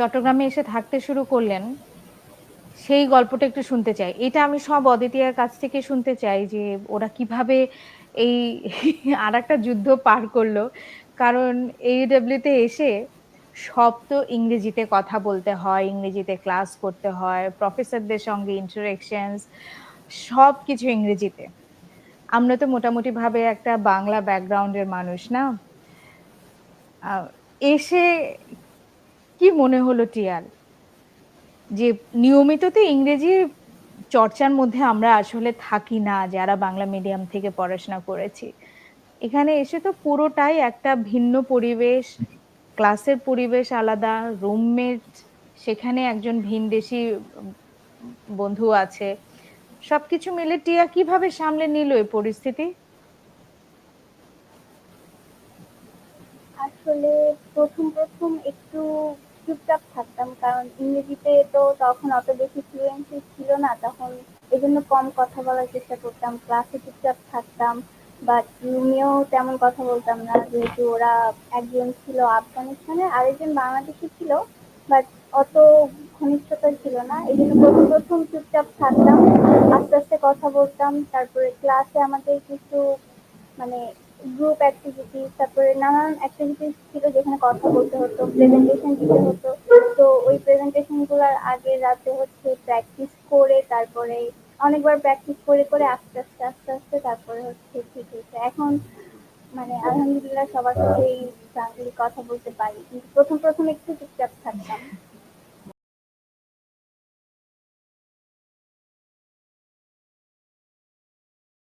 চট্টগ্রামে এসে থাকতে শুরু করলেন, সেই গল্পটা একটু শুনতে চাই। এটা আমি সব অদ্বিতীয়ার কাছ থেকে শুনতে চাই যে ওরা কীভাবে এই আরেকটা যুদ্ধ পার করল। কারণ AEW তে এসে সব তো ইংরেজিতে কথা বলতে হয়, ইংরেজিতে ক্লাস করতে হয়, প্রফেসরদের সঙ্গে ইন্টারেকশনস সবকিছু ইংরেজিতে। আমরা তো মোটামুটিভাবে একটা বাংলা ব্যাকগ্রাউন্ডের মানুষ, না? এসে কি মনে হলো টিয়ার? যে নিয়মিত তো ইংরেজি চর্চার মধ্যে আমরা আসলে থাকি না, যারা বাংলা মিডিয়াম থেকে পড়াশোনা করেছি। এখানে এসে তো পুরোটাই একটা ভিন্ন পরিবেশ, ক্লাসের পরিবেশ আলাদা, রুমমেট, সেখানে একজন ভিনদেশী বন্ধু আছে। সবকিছু মিলে টিয়া কীভাবে সামলে নিল এই পরিস্থিতি? আসলে ১ম, ১ম একটু চুপচাপ থাকতাম। কারণ ইংরেজিতে তো তখন অত বেশি ফ্লুয়েন্সি ছিল না। তখন এজন্য কম কথা বলার চেষ্টা করতাম। ক্লাসে চুপচাপ থাকতাম। বাট রুমেও তেমন কথা বলতাম না। যেহেতু ওরা একজন ছিল আফগানিস্তানে আরেকজন বাংলাদেশী ছিল। বাট অত ঘনিষ্ঠতা ছিল না। এই জন্য প্রথম প্রথম চুপচাপ থাকতাম। আস্তে, আস্তে কথা বলতাম। তারপরে ক্লাসে আমাদের কিছু মানে গ্রুপ অ্যাক্টিভিটিস, তারপরে নানান অ্যাক্টিভিটিস ছিল যেখানে কথা বলতে হতো, প্রেজেন্টেশন দিতে হতো। তো ওই প্রেজেন্টেশনগুলার আগের রাতে হচ্ছে প্র্যাকটিস করে তারপরে অনেকবার প্র্যাকটিস করে, করে আস্তে, আস্তে, আস্তে, আস্তে তারপরে হচ্ছে ঠিক হইছে। এখন মানে আলহামদুলিল্লাহ সবার সাথেই ফ্রাঙ্কলি কথা বলতে পারি। কিন্তু ১ম, ১ম একটু চুপচাপ থাকতাম।